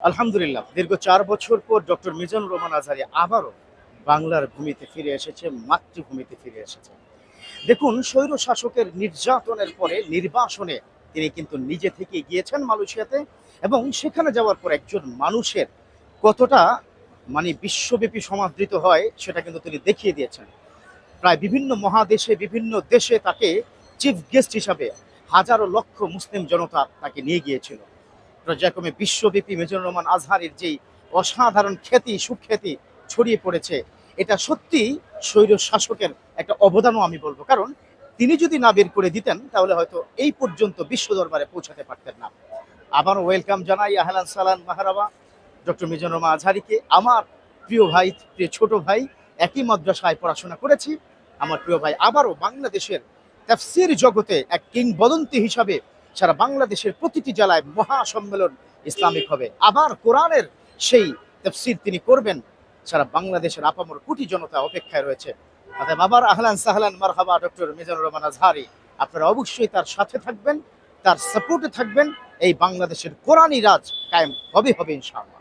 আলহামদুলিল্লাহ, দীর্ঘ চার বছর পর ডক্টর মিজানুর রহমান আজহারি আবারও বাংলার ভূমিতে ফিরে এসেছে, মাতৃভূমিতে ফিরে এসেছে। দেখুন, স্বৈর শাসকের নির্যাতনের পরে নির্বাসনে তিনি কিন্তু নিজে থেকে গিয়েছেন মালয়েশিয়াতে এবং সেখানে যাওয়ার পর একজন মানুষের কতটা মানে বিশ্বব্যাপী সমাদৃত হয় সেটা কিন্তু তিনি দেখিয়ে দিয়েছেন। প্রায় বিভিন্ন মহাদেশে, বিভিন্ন দেশে তাকে চিফ গেস্ট হিসাবে হাজারো লক্ষ মুসলিম জনতা তাকে নিয়ে গিয়েছিল। পর্যায়ক্রমে বিশ্বব্যাপী মেজর রহমান আজহারের যেই অসাধারণ খ্যাতি, সুখ্যাতি ছড়িয়ে পড়েছে, এটা সত্যি স্বৈর শাসকের একটা অবদানও আমি বলব। কারণ তিনি যদি না বের করে দিতেন, তাহলে হয়তো এই পর্যন্ত বিশ্ব দরবারে পৌঁছাতে পারতেন না। আবারও ওয়েলকাম জানাই আহলান সালান মাহারাবা ডক্টর মিজানুর রহমান আজহারিকে। আমার প্রিয় ভাই, প্রিয় ছোট ভাই, একই মাদ্রাসায় পড়াশোনা করেছি। আমার প্রিয় ভাই আবারও বাংলাদেশের তাফসির জগতে এক কিংবদন্তি হিসাবে সারা বাংলাদেশের প্রতিটি জেলায় মহা সম্মেলন ইসলামিক হবে। আবার কোরআনের সেই তফসির তিনি করবেন, সারা বাংলাদেশের আপামর কোটি জনতা অপেক্ষায় রয়েছে। অতএব আবার আহলান সাহলান, মারহাবা, ডক্টর মিজানুর রহমান আজহারি, আপনারা অবশ্যই তার সাথে থাকবেন, তার সাপোর্টে থাকবেন, এই বাংলাদেশের কোরআনই রাজ কায়েম হবে হবে ইনশাআল্লাহ।